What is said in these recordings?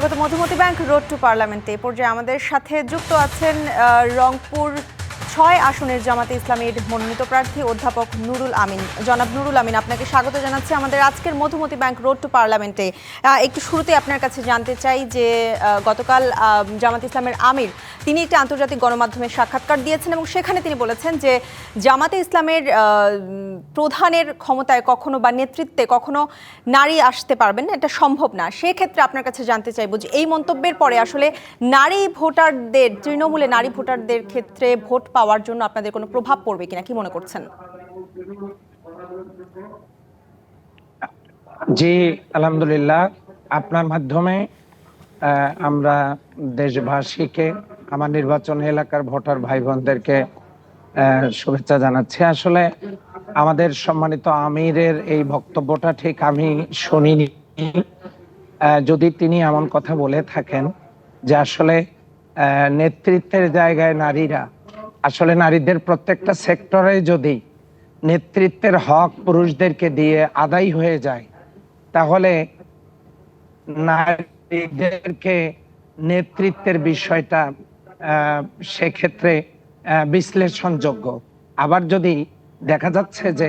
স্বাগত। Madhumati bank road two পার্লামেন্টে। এ পর্যায়ে আমাদের সাথে যুক্ত আছেন রংপুর ছয় আসনের জামাতে ইসলামের মনোনীত প্রার্থী অধ্যাপক নুরুল আমিন। জনাব নুরুল আমিন, আপনাকে স্বাগত জানাচ্ছি। আমাদের আজকের মধুমতি ব্যাংক রোড টু পার্লামেন্টে। একটু শুরুতে আপনার কাছে জানতে চাই যে গতকাল জামাত ইসলামের আমির, তিনি একটি আন্তর্জাতিক গণমাধ্যমে সাক্ষাৎকার দিয়েছেন এবং সেখানে তিনি বলেছেন যে, জামাতে ইসলামের প্রধানের ক্ষমতায় কখনো বা নেতৃত্বে কখনো নারী আসতে পারবেন না, এটা সম্ভব না। সেক্ষেত্রে আপনার কাছে জানতে চাইব যে, এই মন্তব্যের পরে আসলে নারী ভোটারদের, তৃণমূলে নারী ভোটারদের ক্ষেত্রে ভোট পাওয়ার জন্য আপনাদের কোনো প্রভাব পড়বে কিনা, কি মনে করছেন? জি, আলহামদুলিল্লাহ। আপনার মাধ্যমে আমরা দেশবাসীকে, আমার নির্বাচন এলাকার ভোটার ভাই বোনদেরকে শুভেচ্ছা জানাচ্ছি। আসলে আমাদের সম্মানিত আমিরের এই বক্তব্যটা ঠিক আমি শুনিনি। যদি তিনি এমন কথা বলে থাকেন যে আসলে নেতৃত্বের জায়গায় নারীরা আসলে নারীদের প্রত্যেকটা সেক্টরে যদি নেতৃত্বের হক পুরুষদেরকে দিয়ে আদায় হয়ে যায়, তাহলে নারীদেরকে নেতৃত্বের বিষয়টা সেক্ষেত্রে বিশ্লেষণযোগ্য। আবার যদি দেখা যাচ্ছে যে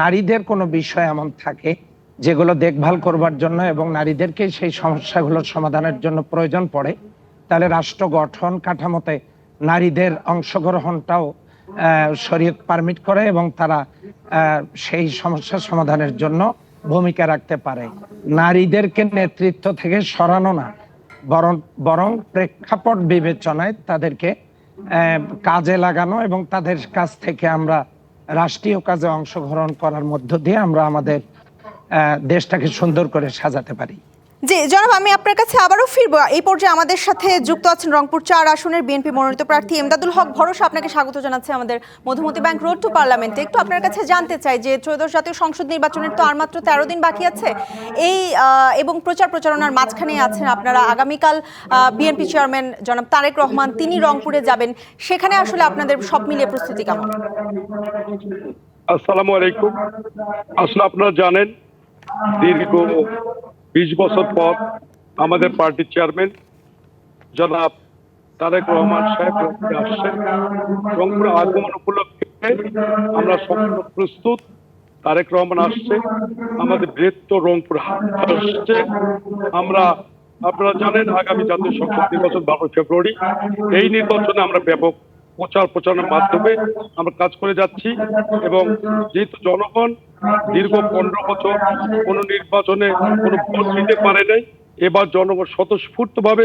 নারীদের কোনো বিষয় এমন থাকে যেগুলো দেখভাল করবার জন্য এবং নারীদেরকে সেই সমস্যাগুলোর সমাধানের জন্য প্রয়োজন পড়ে, তাহলে রাষ্ট্র গঠন কাঠামোতে নারীদের অংশগ্রহণটাও শরীয়ত পারমিট করে এবং তারা সেই সমস্যার সমাধানের জন্য ভূমিকা রাখতে পারে। নারীদেরকে নেতৃত্ব থেকে সরানো না, বরং বরং প্রেক্ষাপট বিবেচনায় তাদেরকে কাজে লাগানো এবং তাদের কাছ থেকে আমরা রাষ্ট্রীয় কাজে অংশগ্রহণ করার মধ্য দিয়ে আমরা আমাদের দেশটাকে সুন্দর করে সাজাতে পারি। জি, জনাব, আমি আপনার কাছে আবারও ফিরবো। এই পর্যায়ে আমাদের সাথে যুক্ত আছেন রংপুর চার আসনের বিএনপি মনোনীত প্রার্থী এমদাদুল হক ভরসা। আপনাকে স্বাগত জানাচ্ছে আমাদের মধুমতি ব্যাংক রোড টু পার্লামেন্টে। একটু আপনার কাছে জানতে চাই যে ত্রয়োদশ জাতীয় সংসদ নির্বাচনের তো আর মাত্র তেরো দিন বাকি আছে। এই এবং প্রচার প্রচারণার মাঝখানে আছেন আপনারা আগামীকাল বিএনপি চেয়ারম্যান জনাব তারেক রহমান। তিনি রংপুরে যাবেন। সেখানে আসলে আপনাদের সব মিলিয়ে প্রস্তুতি কেমন? আসসালামু আলাইকুম। আসলে আপনারা জানেন, দীর্ঘ বিশ বছর পর আমাদের পার্টির চেয়ারম্যান জনাব তারেক রহমান সাহেব আসছেন রংপুরে আগমন উপলক্ষে আমরা সম্পূর্ণ প্রস্তুত। তারেক রহমান আসছে, আমাদের বৃহত্তর রংপুর আসছে। আমরা, আপনারা জানেন আগামী জাতীয় সংসদ নির্বাচন বারোই ফেব্রুয়ারি। এই নির্বাচনে আমরা ব্যাপক প্রচার প্রচারের মাধ্যমে আমরা কাজ করে যাচ্ছি এবং যেহেতু জনগণ দীর্ঘ পনেরো বছর কোনো নির্বাচনে কোনো ভোট দিতে পারে নাই। এবার জনগণ স্বতঃস্ফূর্ত ভাবে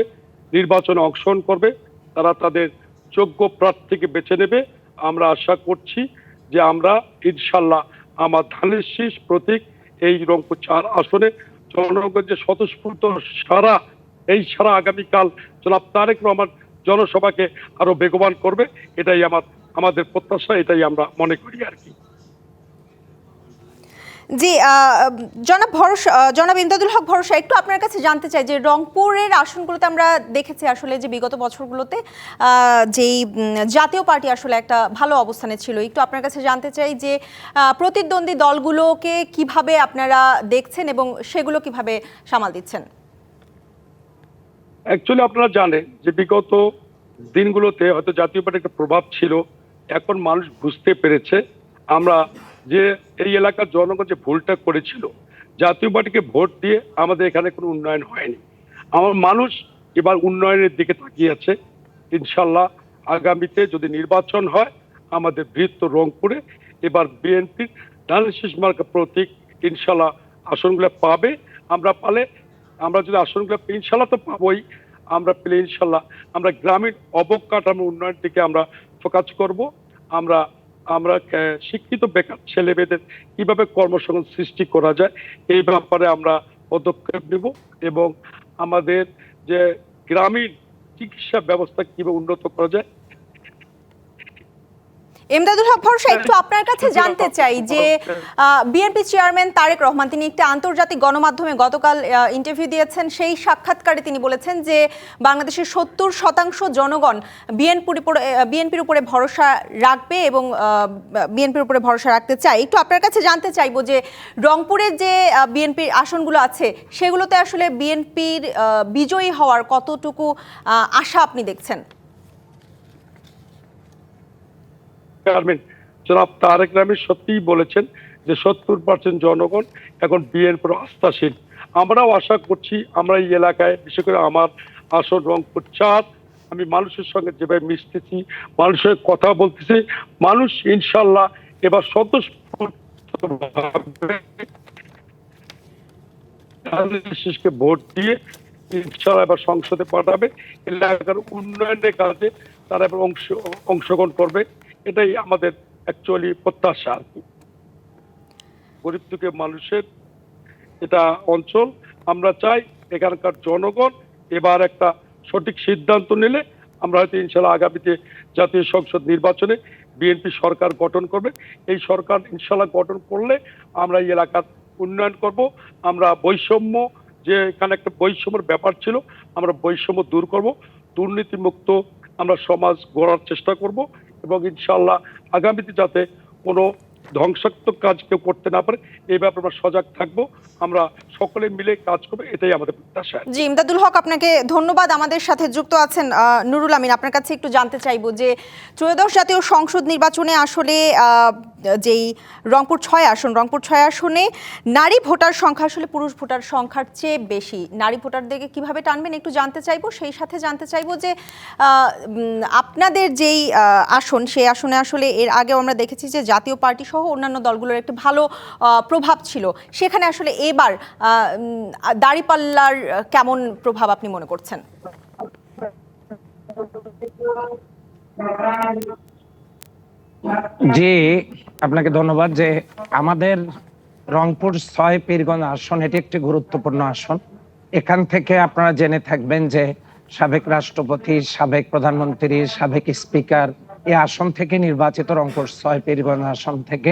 নির্বাচনে অংশগ্রহণ করবে। তারা তাদের যোগ্য প্রার্থীকে বেছে নেবে। আমরা আশা করছি যে আমরা ইনশাল্লাহ আমার ধানের শীষ প্রতীক এই রংপুর চার আসনে জনগণ যে স্বতঃস্ফূর্ত সারা, এই সারা আগামীকাল জনাব তারেক রহমান জনসভাকে আরও বেগবান করবে। এটাই আমার, আমাদের প্রত্যাশা, এটাই আমরা মনে করি আর কি। জি জনাব ভরসা জনাব ইমদাদুল হক ভরসা, একটু আপনার কাছে জানতে চাই যে রংপুরের আসনগুলোতে আমরা দেখেছি আসলে যে বিগত বছরগুলোতে যেই জাতীয় পার্টি আসলে একটা ভালো অবস্থানে ছিল। একটু আপনার কাছে জানতে চাই যে প্রতিদ্বন্দ্বী দলগুলোকে কীভাবে আপনারা দেখছেন এবং সেগুলো কীভাবে সামাল দিচ্ছেন? অ্যাকচুয়ালি আপনারা জানেন যে বিগত দিনগুলোতে হয়তো জাতীয় পার্টির একটা প্রভাব ছিল। এখন মানুষ বুঝতে পেরেছে। আমরা যে এই এলাকার জনগণ যে ভুলটা করেছিল, জাতীয় পার্টিকে ভোট দিয়ে আমাদের এখানে কোনো উন্নয়ন হয়নি। আমার মানুষ এবার উন্নয়নের দিকে তাকিয়ে আছে। ইনশাল্লাহ আগামীতে যদি নির্বাচন হয়, আমাদের বৃহত্তর রংপুরে এবার বিএনপির ডানাশিস মার্কা প্রতীক ইনশাল্লাহ আসনগুলো পাবে। আমরা পালে, আমরা যদি আসনগুলো ইনশাল্লাহ তো পাবোই। আমরা পেলে ইনশাল্লাহ, আমরা গ্রামীণ অবকাঠামো উন্নয়ন দিকে আমরা ফোকাস করব। আমরা আমরা শিক্ষিত বেকার ছেলে মেয়েদের কীভাবে কর্মসংস্থান সৃষ্টি করা যায়, এই ব্যাপারে আমরা পদক্ষেপ নেব এবং আমাদের যে গ্রামীণ চিকিৎসা ব্যবস্থা কীভাবে উন্নত করা যায় এমদাদুল হক ভরসা একটু আপনার কাছে জানতে চাই যে বিএনপি চেয়ারম্যান তারেক রহমান তিনি একটি আন্তর্জাতিক গণমাধ্যমে গতকাল ইন্টারভিউ দিয়েছেন। সেই সাক্ষাৎকারে তিনি বলেছেন যে বাংলাদেশের সত্তর শতাংশ জনগণ বিএনপির উপরে বিএনপির উপরে ভরসা রাখবে এবং বিএনপির উপরে ভরসা রাখতে চায়। একটু আপনার কাছে জানতে চাইব যে রংপুরের যে বিএনপির আসনগুলো আছে সেগুলোতে আসলে বিএনপির বিজয়ী হওয়ার কতটুকু আশা আপনি দেখছেন? চেয়ারম্যান জনাব তারেক রহমান সত্যিই বলেছেন যে সত্তর পার্সেন্ট জনগণ এখন বিএনপির আস্থাশীল। আমরাও আশা করছি আমরা এই এলাকায়, বিশেষ করে আমার আসন রংপুর চার আমি মানুষের সঙ্গে যেভাবে মিশতেছি, মানুষের কথা বলতেছি, মানুষ ইনশাল্লাহ এবার শেষকে ভোট দিয়ে ইনশাল্লাহ এবার সংসদে পাঠাবে। এলাকার উন্নয়নের কাজে তারা এবার অংশ অংশগ্রহণ করবে। এটাই আমাদের অ্যাকচুয়ালি প্রত্যাশা আর কি। গরিব দুঃখে মানুষের এটা অঞ্চল। আমরা চাই এখানকার জনগণ এবার একটা সঠিক সিদ্ধান্ত নিলে আমরা হয়তো ইনশাল্লাহ আগামীতে জাতীয় সংসদ নির্বাচনে বিএনপি সরকার গঠন করবে। এই সরকার ইনশাল্লাহ গঠন করলে আমরা এই এলাকার উন্নয়ন করব। আমরা বৈষম্য যে এখানে একটা বৈষম্যের ব্যাপার ছিল, আমরা বৈষম্য দূর করব। দুর্নীতিমুক্ত আমরা সমাজ গড়ার চেষ্টা করব। এবং ইনশাল্লাহ আগামীতে যাতে কোনো ধ্বংসাত্মক কাজ কেউ করতে না পারে, এই ব্যাপারে আমরা সজাগ থাকব। আমরা সকলে মিলে কাজ করব, এটাই আমাদের প্রত্যাশা। জি, ইমদাদুল হক, আপনাকে ধন্যবাদ। আমাদের সাথে যুক্ত আছেন নুরুল আমিন। আপনার কাছে একটু জানতে চাইব যে, ত্রয়োদশ জাতীয় সংসদ নির্বাচনে আসলে যেই রংপুর ছয় আসন, রংপুর ছয় আসনে নারী ভোটার সংখ্যা আসলে পুরুষ ভোটার সংখ্যার চেয়ে বেশি। নারী ভোটারদেরকে কীভাবে টানবেন একটু জানতে চাইব, সেই সাথে জানতে চাইব যে আপনাদের যেই আসন, সেই আসনে আসলে এর আগেও আমরা দেখেছি যে জাতীয় পার্টি সহ অন্যান্য দলগুলোর একটি ভালো প্রভাব ছিল। সেখানে আসলে এবার দাঁড়িপাল্লার কেমন প্রভাব আপনি মনে করছেন? জি, আপনাকে ধন্যবাদ যে আমাদের রংপুর ছয় পীরগঞ্জ আসন, এটি একটি গুরুত্বপূর্ণ আসন। এখান থেকে আপনারা জেনে থাকবেন যে সাবেক রাষ্ট্রপতি, সাবেক প্রধানমন্ত্রী, সাবেক স্পিকার এই আসন থেকে নির্বাচিত রংপুর ছয় পীরগঞ্জ আসন থেকে।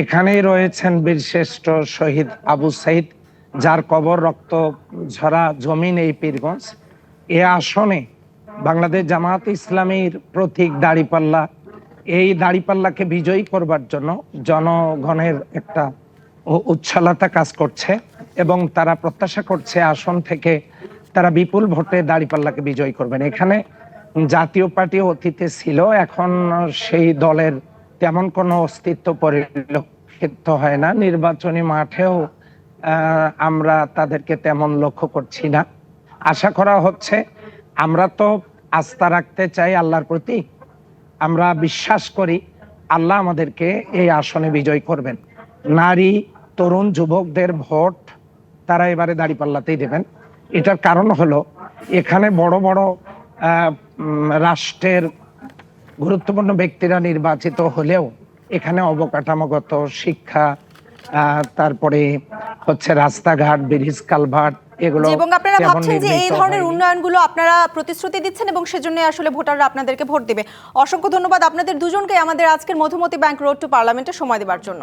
এখানেই রয়েছেন বীরশ্রেষ্ঠ শহীদ আবু সাইদ, যার কবর রক্ত ঝরা জমিন এই পীরগঞ্জ। এ আসনে বাংলাদেশ জামাত ইসলামীর প্রতীক দাড়িপাল্লা। এই দাড়িপাল্লাকে বিজয়ী করবার জন্য জনগণের একটা উচ্ছলতা কাজ করছে এবং তারা প্রত্যাশা করছে আসন থেকে তারা বিপুল ভোটে দাড়িপাল্লাকে বিজয়ী করবেন। এখানে জাতীয় পার্টি অতীতে ছিল, এখন সেই দলের তেমন কোনো অস্তিত্ব পরিলক্ষিত হয় না। নির্বাচনী মাঠেও আমরা তাদেরকে তেমন লক্ষ্য করছি না। আশা করা হচ্ছে, আমরা তো আস্থা রাখতে চাই আল্লাহর প্রতি। আমরা বিশ্বাস করি আল্লাহ আমাদেরকে এই আসনে বিজয় করবেন। নারী, তরুণ, যুবকদের ভোট তারা এবারে দাঁড়িপাল্লাতেই দেবেন। এটার কারণ হলো, এখানে বড় বড় রাষ্ট্রের গুরুত্বপূর্ণ ব্যক্তিরা নির্বাচিত হলেও এখানে অবকাঠামোগত শিক্ষা তারপরে হচ্ছে রাস্তাঘাট ব্রিজ কালভার্ট এগুলো এবং আপনারা ভাবছেন যে এই ধরনের উন্নয়নগুলো আপনারা প্রতিশ্রুতি দিচ্ছেন এবং সেজন্য আসলে ভোটাররা আপনাদেরকে ভোট দেবে। অসংখ্য ধন্যবাদ আপনাদের দুজনকে আমাদের আজকের মধুমতি ব্যাংক রোড টু পার্লামেন্টে সময় দেওয়ার জন্য।